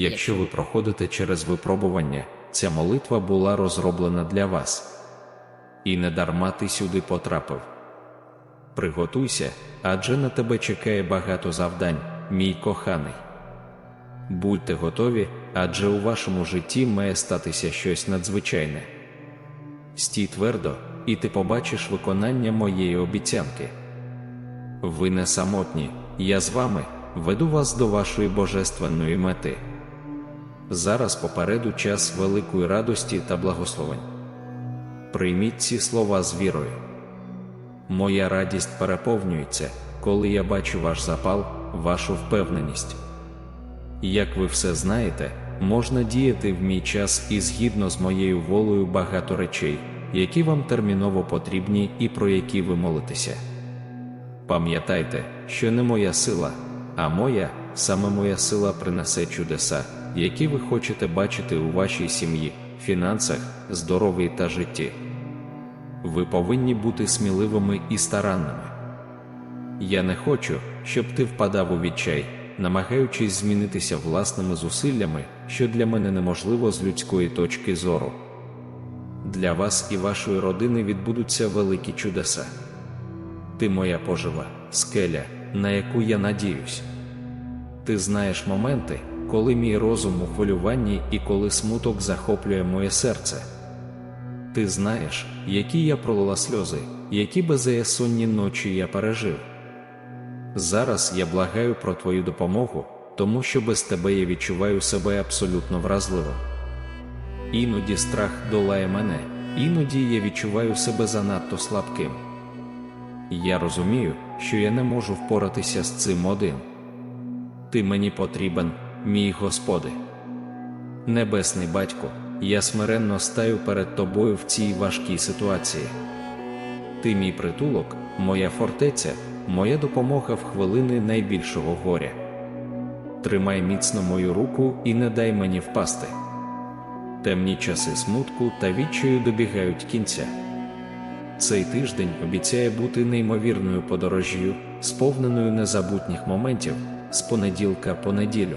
якщо ви проходите через випробування, ця молитва була розроблена для вас. І не дарма ти сюди потрапив. Приготуйся, адже на тебе чекає багато завдань, мій коханий. Будьте готові, адже у вашому житті має статися щось надзвичайне. Стій твердо, і ти побачиш виконання моєї обіцянки. Ви не самотні, я з вами веду вас до вашої божественної мети. Зараз попереду час великої радості та благословень. Прийміть ці слова з вірою. Моя радість переповнюється, коли я бачу ваш запал, вашу впевненість. Як ви все знаєте, можна діяти в мій час і згідно з моєю волею багато речей, які вам терміново потрібні і про які ви молитеся. Пам'ятайте, що не моя сила, а моя, саме моя сила принесе чудеса, які ви хочете бачити у вашій сім'ї, фінансах, здоров'ї та житті. Ви повинні бути сміливими і старанними. Я не хочу, щоб ти впадав у відчай, намагаючись змінитися власними зусиллями, що для мене неможливо з людської точки зору. Для вас і вашої родини відбудуться великі чудеса. Ти моя пожива, скеля, на яку я надіюсь. Ти знаєш моменти, коли мій розум у хвилюванні і коли смуток захоплює моє серце. Ти знаєш, які я пролила сльози, які беззаєсонні ночі я пережив. Зараз я благаю про твою допомогу, тому що без тебе я відчуваю себе абсолютно вразливим. Іноді страх долає мене, іноді я відчуваю себе занадто слабким. Я розумію, що я не можу впоратися з цим один. Ти мені потрібен, мій Господи. Небесний батько, я смиренно стаю перед тобою в цій важкій ситуації. Ти мій притулок, моя фортеця, моя допомога в хвилини найбільшого горя. Тримай міцно мою руку і не дай мені впасти. Темні часи смутку та відчаю добігають кінця. Цей тиждень обіцяє бути неймовірною подорожжю, сповненою незабутніх моментів з понеділка по неділю.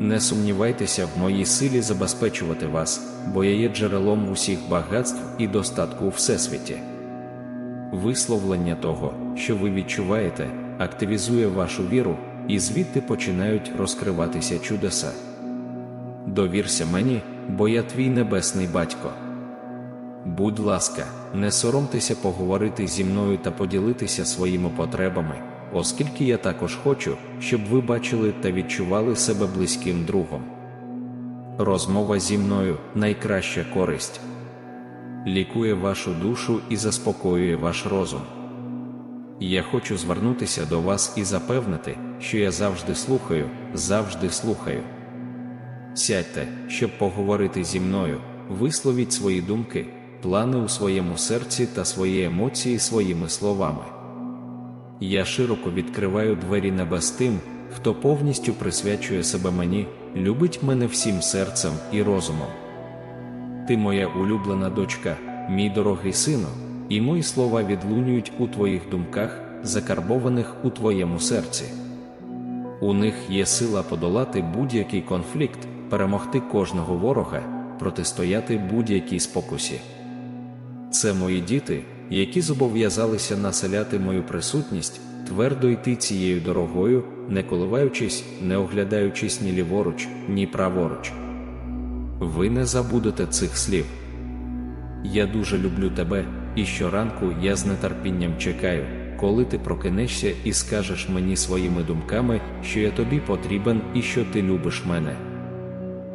Не сумнівайтеся в моїй силі забезпечувати вас, бо я є джерелом усіх багатств і достатку у всесвіті. Висловлення того, що ви відчуваєте, активізує вашу віру, і звідти починають розкриватися чудеса. Довірся мені, бо я твій небесний батько. Будь ласка, не соромтеся поговорити зі мною та поділитися своїми потребами, оскільки я також хочу, щоб ви бачили та відчували себе близьким другом. Розмова зі мною найкраща користь, лікує вашу душу і заспокоює ваш розум. Я хочу звернутися до вас і запевнити, що я завжди слухаю, завжди слухаю. Сядьте, щоб поговорити зі мною, висловіть свої думки, плани у своєму серці та свої емоції своїми словами. Я широко відкриваю двері небес тим, хто повністю присвячує себе мені, любить мене всім серцем і розумом. Ти моя улюблена дочка, мій дорогий сину, і мої слова відлунюють у твоїх думках, закарбованих у твоєму серці. У них є сила подолати будь-який конфлікт, перемогти кожного ворога, протистояти будь-якій спокусі. Це мої діти, які зобов'язалися населяти мою присутність, твердо йти цією дорогою, не коливаючись, не оглядаючись ні ліворуч, ні праворуч. Ви не забудете цих слів. Я дуже люблю тебе, і щоранку я з нетерпінням чекаю, коли ти прокинешся і скажеш мені своїми думками, що я тобі потрібен і що ти любиш мене.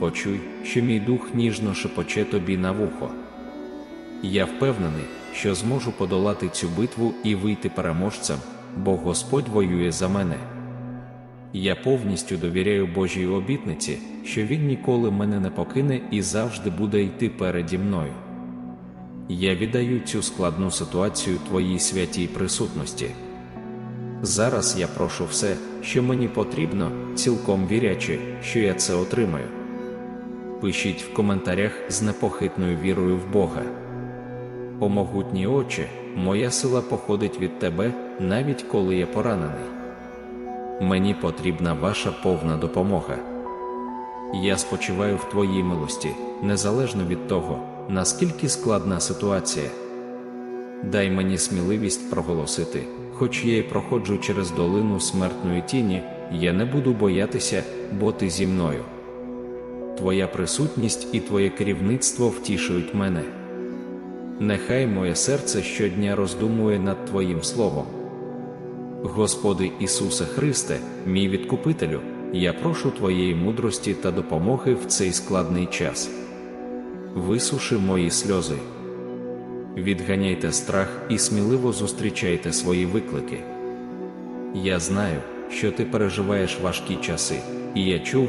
почуй, що мій дух ніжно шепоче тобі на вухо. Я впевнений, що зможу подолати цю битву і вийти переможцем, бо Господь воює за мене. Я повністю довіряю Божій обітниці, що Він ніколи мене не покине і завжди буде йти переді мною. Я віддаю цю складну ситуацію Твоїй святій присутності. Зараз я прошу все, що мені потрібно, цілком вірячи, що я це отримаю. Пишіть в коментарях з непохитною вірою в Бога. О могутній Отче, моя сила походить від Тебе, навіть коли я поранений. Мені потрібна ваша повна допомога. Я спочиваю в Твоїй милості, незалежно від того, наскільки складна ситуація. Дай мені сміливість проголосити, хоч я й проходжу через долину смертної тіні, я не буду боятися, бо ти зі мною. Твоя присутність і Твоє керівництво втішують мене. Нехай моє серце щодня роздумує над Твоїм Словом. Господи Ісусе Христе, мій відкупителю, я прошу Твоєї мудрості та допомоги в цей складний час. Висуши мої сльози. Відганяйте страх і сміливо зустрічайте свої виклики. Я знаю, що ти переживаєш важкі часи, і я чув,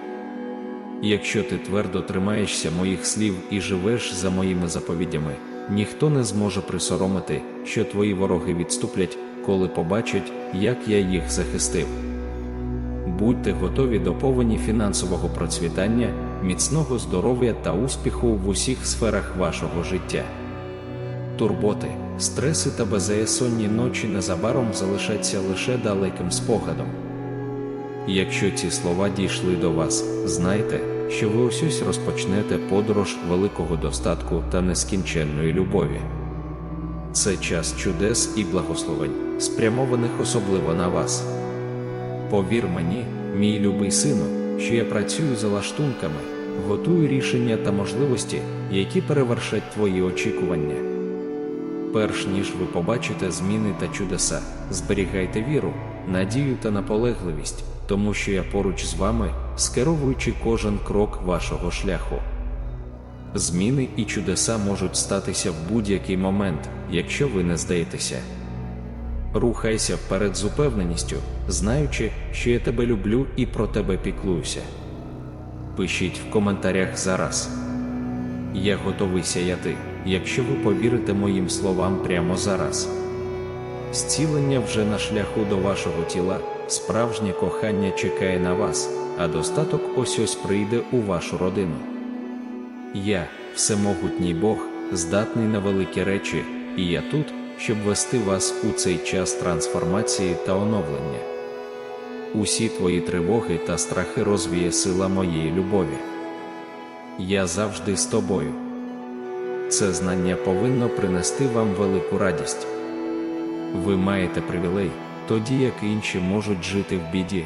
Якщо ти твердо тримаєшся моїх слів і живеш за моїми заповідями, ніхто не зможе присоромити, що твої вороги відступлять, коли побачать, як я їх захистив. Будьте готові до повені фінансового процвітання, міцного здоров'я та успіху в усіх сферах вашого життя. Турботи, стреси та безсонні ночі незабаром залишаться лише далеким спогадом. Якщо ці слова дійшли до вас, знайте, що ви ось розпочнете подорож великого достатку та нескінченної любові. Це час чудес і благословень, спрямованих особливо на вас. Повір мені, мій любий сину, що я працюю за лаштунками, готую рішення та можливості, які перевершать твої очікування. Перш ніж ви побачите зміни та чудеса, зберігайте віру, надію та наполегливість, тому що я поруч з вами, скеровуючи кожен крок вашого шляху. Зміни і чудеса можуть статися в будь-який момент, якщо ви не здаєтеся. Рухайся вперед з упевненістю, знаючи, що я тебе люблю і про тебе піклуюся. Пишіть в коментарях зараз. Я готовий сяяти, якщо ви повірите моїм словам прямо зараз. Зцілення вже на шляху до вашого тіла, справжнє кохання чекає на вас, а достаток ось ось прийде у вашу родину. Я, всемогутній Бог, здатний на великі речі, і я тут, щоб вести вас у цей час трансформації та оновлення. Усі твої тривоги та страхи розвіє сила моєї любові. Я завжди з тобою. Це знання повинно принести вам велику радість. Ви маєте привілей, тоді як інші можуть жити в біді,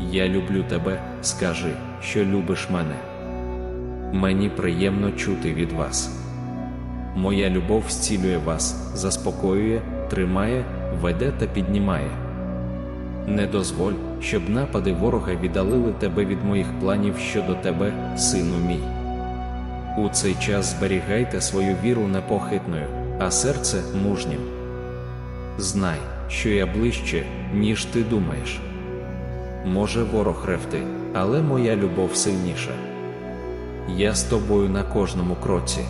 Я люблю тебе, скажи, що любиш мене. Мені приємно чути від вас. Моя любов зцілює вас, заспокоює, тримає, веде та піднімає. Не дозволь, щоб напади ворога віддалили тебе від моїх планів щодо тебе, сину мій. У цей час зберігайте свою віру непохитною, а серце мужнім. Знай, що я ближче, ніж ти думаєш. Може ворог ревти, але моя любов сильніша. Я з тобою на кожному кроці.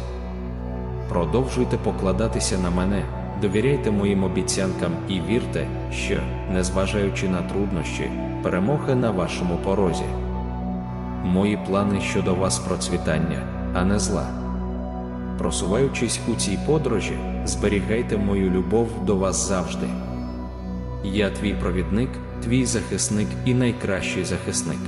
Продовжуйте покладатися на мене, довіряйте моїм обіцянкам і вірте, що, незважаючи на труднощі, перемога на вашому порозі. Мої плани щодо вас процвітання, а не зла. Просуваючись у цій подорожі, зберігайте мою любов до вас завжди. Я твій провідник, твій захисник і найкращий захисник.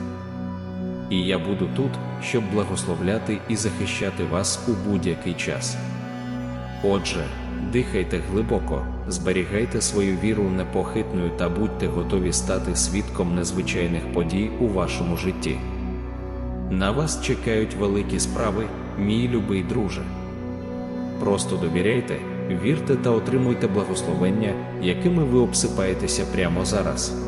І я буду тут, щоб благословляти і захищати вас у будь-який час. Отже, дихайте глибоко, зберігайте свою віру непохитною та будьте готові стати свідком незвичайних подій у вашому житті. На вас чекають великі справи, мій любий друже. Просто довіряйте, вірте та отримуйте благословення, якими ви обсипаєтеся прямо зараз.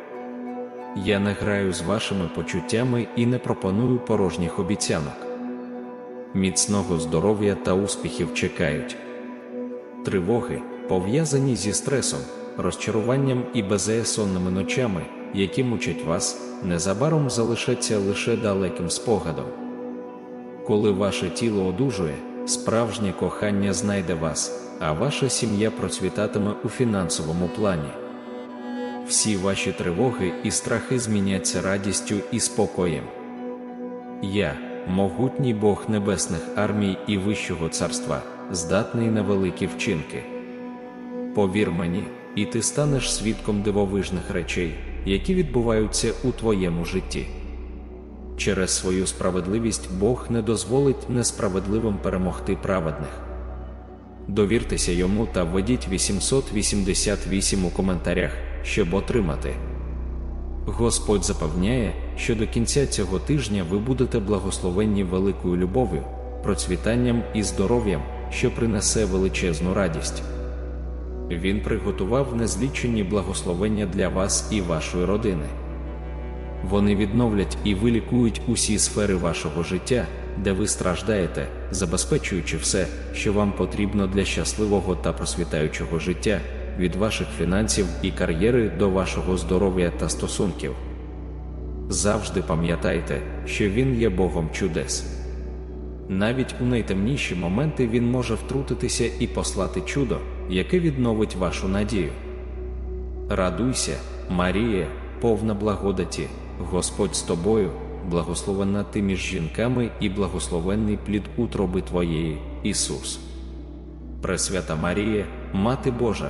Я не граю з вашими почуттями і не пропоную порожніх обіцянок. Міцного здоров'я та успіхів чекають. Тривоги, пов'язані зі стресом, розчаруванням і безеясонними ночами, які мучать вас, незабаром залишаться лише далеким спогадом. Коли ваше тіло одужує, справжнє кохання знайде вас, а ваша сім'я процвітатиме у фінансовому плані. Всі ваші тривоги і страхи зміняться радістю і спокоєм. Я, могутній Бог небесних армій і Вищого царства, здатний на великі вчинки. Повір мені, і ти станеш свідком дивовижних речей, які відбуваються у твоєму житті. Через свою справедливість Бог не дозволить несправедливим перемогти праведних. Довіртеся йому та введіть 888 у коментарях, щоб отримати. Господь запевняє, що до кінця цього тижня ви будете благословенні великою любов'ю, процвітанням і здоров'ям, що принесе величезну радість. Він приготував незлічені благословення для вас і вашої родини. Вони відновлять і вилікують усі сфери вашого життя, де ви страждаєте, забезпечуючи все, що вам потрібно для щасливого та просвітаючого життя, від ваших фінансів і кар'єри до вашого здоров'я та стосунків. Завжди пам'ятайте, що Він є Богом чудес. Навіть у найтемніші моменти Він може втрутитися і послати чудо, яке відновить вашу надію. Радуйся, Марія, повна благодаті, Господь з тобою, благословена ти між жінками і благословенний плід утроби Твоєї, Ісус. Пресвята Марія, Мати Божа,